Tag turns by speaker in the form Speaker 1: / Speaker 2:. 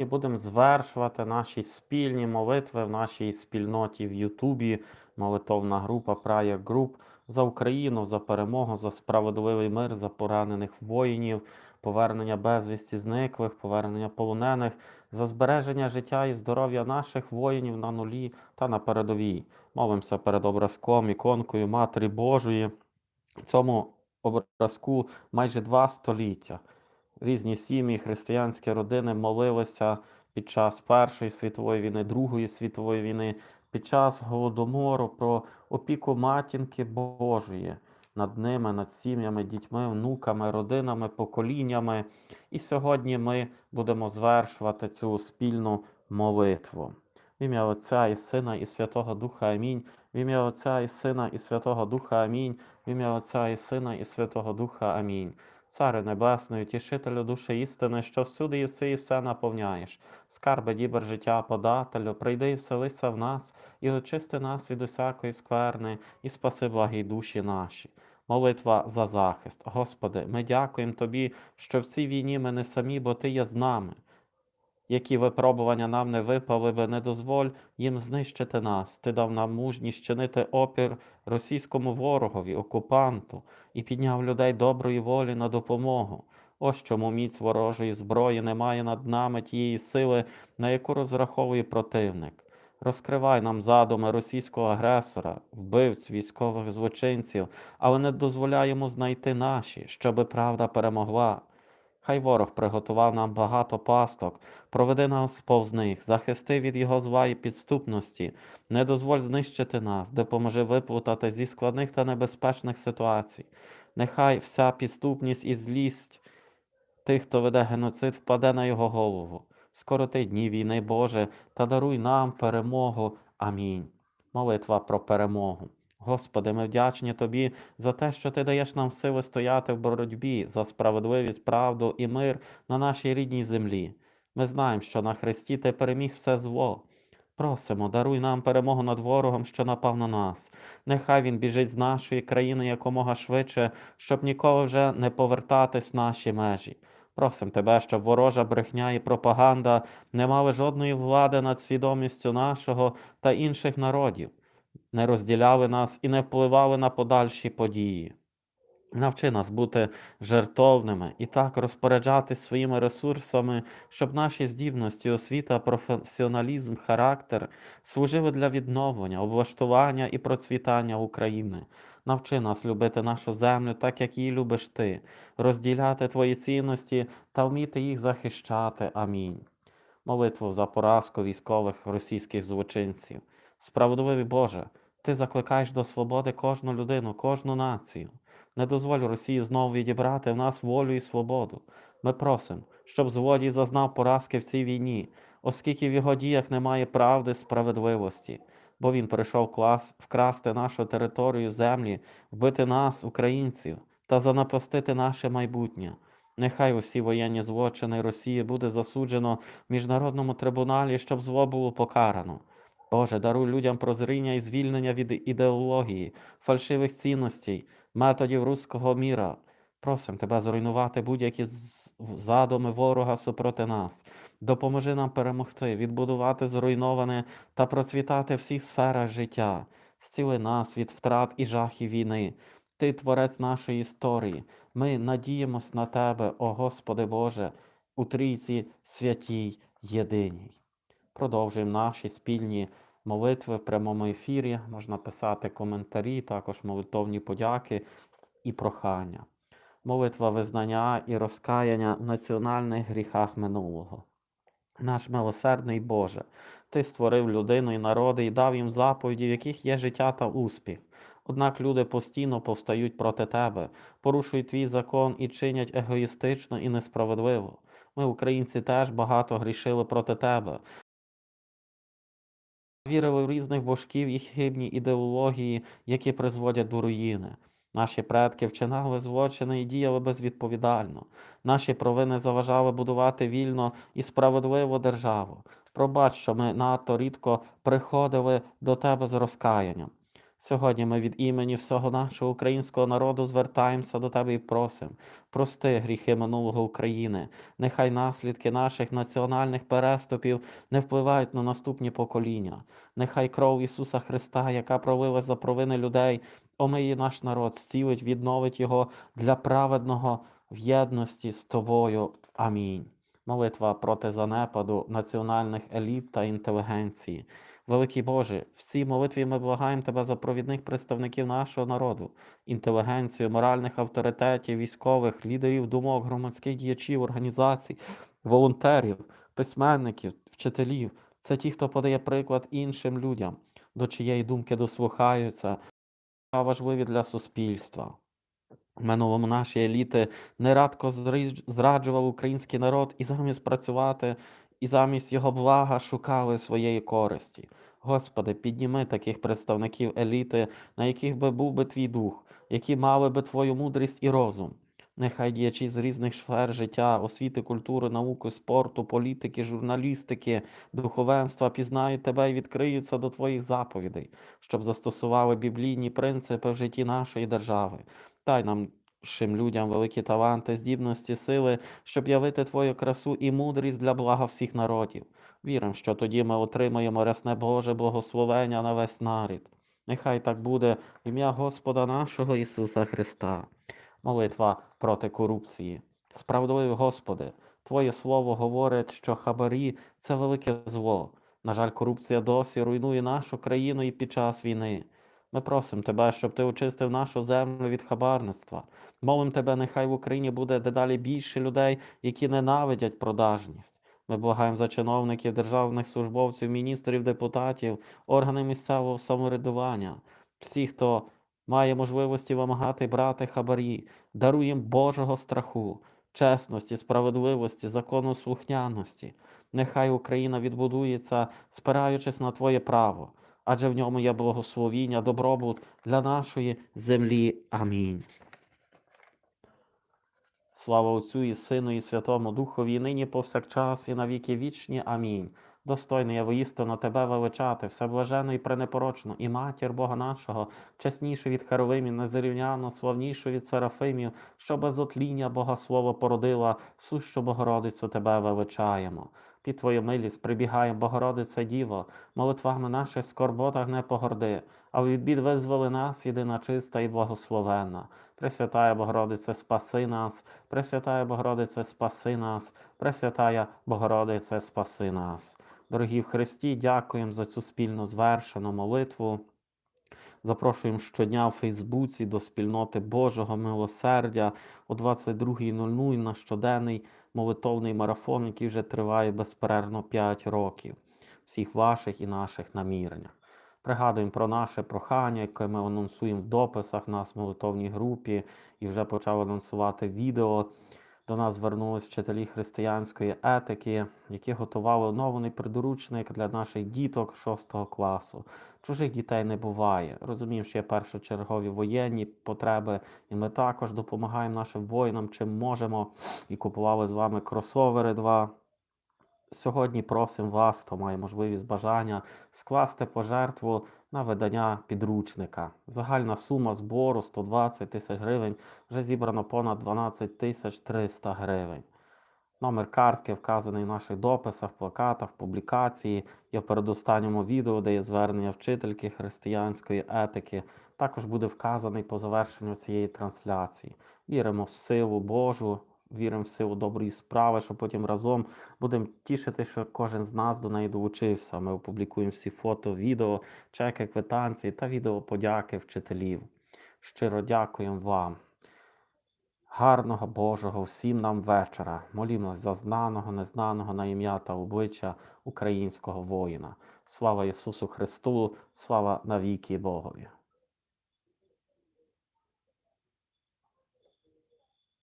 Speaker 1: І будемо звершувати наші спільні молитви в нашій спільноті в Ютубі, молитовна група Прая Груп за Україну, за перемогу, за справедливий мир, за поранених воїнів, повернення безвісті зниклих, повернення полонених, за збереження життя і здоров'я наших воїнів на нулі та на передовій. Молимося перед образком, іконкою Матері Божої. Цьому образку майже два століття різні сім'ї, християнські родини молилися під час Першої світової війни, Другої світової війни, під час голодомору про опіку матінки Божої над ними, над сім'ями, дітьми, внуками, родинами, поколіннями. І сьогодні ми будемо звершувати цю спільну молитву. В ім'я Отця і Сина, і Святого Духа Амінь. В ім'я Отця і Сина, і Святого Духа Амінь. В ім'я Отця і Сина, і Святого Духа Амінь. Царе Небесний, тішителю душі істини, що всюди єси і все наповняєш. Скарби дібер життя подателю, прийди і вселися в нас, і очисти нас від усякої скверни, і спаси благі душі наші. Молитва за захист. Господи, ми дякуємо Тобі, що в цій війні ми не самі, бо Ти є з нами. Які випробування нам не випали би, не дозволь їм знищити нас. Ти дав нам мужність чинити опір російському ворогові, окупанту, і підняв людей доброї волі на допомогу. Ось чому міць ворожої зброї немає над нами тієї сили, на яку розраховує противник. Розкривай нам задуми російського агресора, вбивць, військових злочинців, але не дозволяй йому знайти наші, щоби правда перемогла. Хай ворог приготував нам багато пасток, проведи нас повз них, захисти від його зла і підступності, не дозволь знищити нас, допоможи виплутати зі складних та небезпечних ситуацій. Нехай вся підступність і злість тих, хто веде геноцид, впаде на його голову. Скороти дні війни, Боже, та даруй нам перемогу. Амінь. Молитва про перемогу. Господи, ми вдячні Тобі за те, що Ти даєш нам сили стояти в боротьбі за справедливість, правду і мир на нашій рідній землі. Ми знаємо, що на Христі Ти переміг все зло. Просимо, даруй нам перемогу над ворогом, що напав на нас. Нехай він біжить з нашої країни якомога швидше, щоб ніколи вже не повертатись в наші межі. Просим тебе, щоб ворожа брехня і пропаганда не мали жодної влади над свідомістю нашого та інших народів, не розділяли нас і не впливали на подальші події. Навчи нас бути жертовними і так розпоряджатись своїми ресурсами, щоб наші здібності, освіта, професіоналізм, характер служили для відновлення, облаштування і процвітання України. Навчи нас любити нашу землю так, як її любиш ти, розділяти твої цінності та вміти їх захищати. Амінь. Молитву за поразку військових російських злочинців. Справедливий Боже, ти закликаєш до свободи кожну людину, кожну націю. Не дозволь Росії знову відібрати в нас волю і свободу. Ми просимо, щоб злодій зазнав поразки в цій війні, оскільки в його діях немає правди, справедливості, бо він прийшов клас вкрасти нашу територію землі, вбити нас, українців, та занапастити наше майбутнє. Нехай усі воєнні злочини Росії буде засуджено в міжнародному трибуналі, щоб зло було покарано. Боже, даруй людям прозріння і звільнення від ідеології, фальшивих цінностей, методів руського міра. Просим тебе зруйнувати будь-які задуми ворога супроти нас. Допоможи нам перемогти, відбудувати зруйноване та процвітати в всіх сферах життя. Зціли нас від втрат і жахів війни. Ти творець нашої історії. Ми надіємось на Тебе, о Господи Боже, у трійці святій єдиній. Продовжуємо наші спільні молитви в прямому ефірі. Можна писати коментарі, також молитовні подяки і прохання. Молитва визнання і розкаяння в національних гріхах минулого. Наш милосердний Боже, Ти створив людину і народи і дав їм заповіді, в яких є життя та успіх. Однак люди постійно повстають проти тебе, порушують твій закон і чинять егоїстично і несправедливо. Ми, українці, теж багато грішили проти тебе. Вірили в різних божків і хибні ідеології, які призводять до руїни. Наші предки вчинали злочини і діяли безвідповідально. Наші провини заважали будувати вільно і справедливу державу. Пробач, що ми надто рідко приходили до тебе з розкаянням. Сьогодні ми від імені всього нашого українського народу звертаємося до тебе і просимо. Прости гріхи минулого України. Нехай наслідки наших національних переступів не впливають на наступні покоління. Нехай кров Ісуса Христа, яка пролилась за провини людей, омиє наш народ, зцілить, відновить його для праведного в єдності з тобою. Амінь. Молитва проти занепаду національних еліт та інтелігенції. Великий Боже, в цій молитві ми благаємо Тебе за провідних представників нашого народу, інтелігенцію, моральних авторитетів, військових, лідерів думок, громадських діячів, організацій, волонтерів, письменників, вчителів. Це ті, хто подає приклад іншим людям, до чиєї думки дослухаються, а важливі для суспільства. В минулому наші еліти нерадко зраджували український народ і замість працювати, і замість його блага шукали своєї користі. Господи, підніми таких представників еліти, на яких би був би твій дух, які мали би твою мудрість і розум. Нехай діячі з різних сфер життя, освіти, культури, науки, спорту, політики, журналістики, духовенства пізнають тебе і відкриються до твоїх заповідей, щоб застосували біблійні принципи в житті нашої держави. Дай нам шим людям великі таланти, здібності, сили, щоб явити Твою красу і мудрість для блага всіх народів. Віримо, що тоді ми отримаємо рясне Боже благословення на весь нарід. Нехай так буде ім'я Господа нашого Ісуса Христа. Молитва проти корупції. Справедливий Господи, Твоє Слово говорить, що хабарі це велике зло. На жаль, корупція досі руйнує нашу країну і під час війни. Ми просимо Тебе, щоб Ти очистив нашу землю від хабарництва. Молим Тебе, нехай в Україні буде дедалі більше людей, які ненавидять продажність. Ми благаємо за чиновників, державних службовців, міністрів, депутатів, органи місцевого самоврядування, всіх, хто має можливості вимагати брати хабарі, даруємо Божого страху, чесності, справедливості, законослухняності. Нехай Україна відбудується, спираючись на Твоє право, адже в ньому є благословіння, добробут для нашої землі. Амінь. Слава Отцю і Сину, і Святому Духові, і нині повсякчас, і на віки вічні. Амінь. Достойний я воістину тебе величати, всеблажену і пренепорочну, і матір Бога нашого, чеснішу від Херовимів, незарівняно, славнішу від Серафимів, що без отління Бога Слово породила, сущу Богородицю тебе величаємо. Під Твою милість прибігає, Богородице Діво, молитвами наших скорботах не погорди, а від бід визволи нас, єдина чиста і благословенна. Пресвятая Богородице, спаси нас, Пресвятая Богородице, спаси нас, Пресвятая Богородице, спаси нас. Дорогі в Христі, дякуємо за цю спільно звершену молитву. Запрошуємо щодня в Фейсбуці до спільноти Божого милосердя о 22.00 на щоденний молитовний марафон, який вже триває безперервно 5 років. Всіх ваших і наших наміреннях. Пригадуємо про наше прохання, яке ми анонсуємо в дописах нас в молитовній групі, і вже почав анонсувати відео. До нас звернулись вчителі християнської етики, які готували оновлений придоручник для наших діток 6 класу. Чужих дітей не буває. Розуміємо, що є першочергові воєнні потреби, і ми також допомагаємо нашим воїнам, чим можемо. І купували з вами кросовери два. Сьогодні просимо вас, хто має можливість бажання, скласти пожертву на видання підручника. Загальна сума збору 120 тисяч гривень, вже зібрано понад 12 тисяч 300 гривень. Номер картки вказаний в наших дописах, плакатах, публікації. Є в передостанньому відео, де є звернення вчительки християнської етики. Також буде вказаний по завершенню цієї трансляції. Віримо в силу Божу, віримо в силу доброї справи, що потім разом будемо тішити, що кожен з нас до неї долучився. Ми опублікуємо всі фото, відео, чеки, квитанції та відео подяки вчителів. Щиро дякуємо вам. Гарного Божого всім нам вечора. Молімось за знаного, незнаного на ім'я та обличчя українського воїна. Слава Ісусу Христу, слава навіки Богові.